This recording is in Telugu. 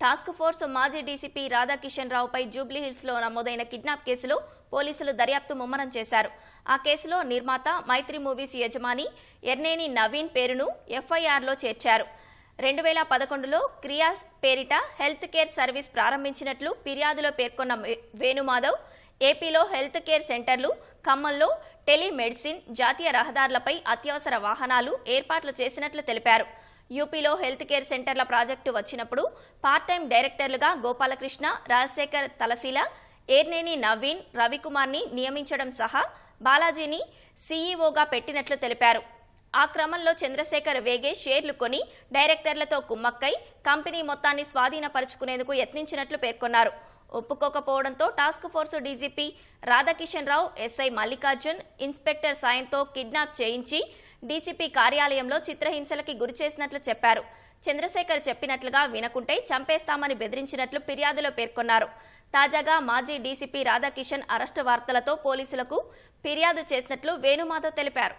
టాస్క్ ఫోర్స్ మాజీ డీసీపీ రాధాకిషన్ రావుపై జూబ్లీహిల్స్లో నమోదైన కిడ్నాప్ కేసులో పోలీసులు దర్యాప్తు ముమ్మరం చేశారు. ఆ కేసులో నిర్మాత మైత్రి మూవీస్ యజమాని ఎర్నేని నవీన్ పేరును ఎఫ్ఐఆర్లో చేర్చారు. రెండు వేల పదకొండులో క్రియాస్ పేరిట హెల్త్ కేర్ సర్వీస్ ప్రారంభించినట్లు ఫిర్యాదులో పేర్కొన్న వే- వేణుమాధవ్ ఏపీలో హెల్త్ కేర్ సెంటర్లు ఖమ్మంలో టెలిమెడిసిన్ జాతీయ రహదారులపై అత్యవసర వాహనాలు ఏర్పాట్లు చేసినట్లు తెలిపారు. యూపీలో హెల్త్ కేర్ సెంటర్ల ప్రాజెక్టు వచ్చినప్పుడు పార్ట్ టైం డైరెక్టర్లుగా గోపాలకృష్ణ రాజశేఖర్ తలశీల ఏర్నేని నవీన్ రవికుమార్ని నియమించడం సహా బాలాజీని సీఈఓగా పెట్టినట్లు తెలిపారు. ఆ క్రమంలో చంద్రశేఖర్ వేగే షేర్లు కొని డైరెక్టర్లతో కుమ్మక్కై కంపెనీ మొత్తాన్ని స్వాధీనపరుచుకునేందుకు యత్నించినట్లు పేర్కొన్నారు. ఒప్పుకోకపోవడంతో task force DGP Radhakishan Rao SI Mallikarjun inspector సాయంతో కిడ్నాప్ చేయించి డీసీపీ కార్యాలయంలో చిత్రహింసలకి గురి చేసినట్లు చెప్పారు. చంద్రశేఖర్ చెప్పినట్లుగా వినకుంటే చంపేస్తామని బెదిరించినట్లు ఫిర్యాదులో పేర్కొన్నారు. తాజాగా మాజీ డీసీపీ రాధాకిషన్ అరెస్టు వార్తలతో పోలీసులకు ఫిర్యాదు చేసినట్లు వేణుమాధవ్ తెలిపారు.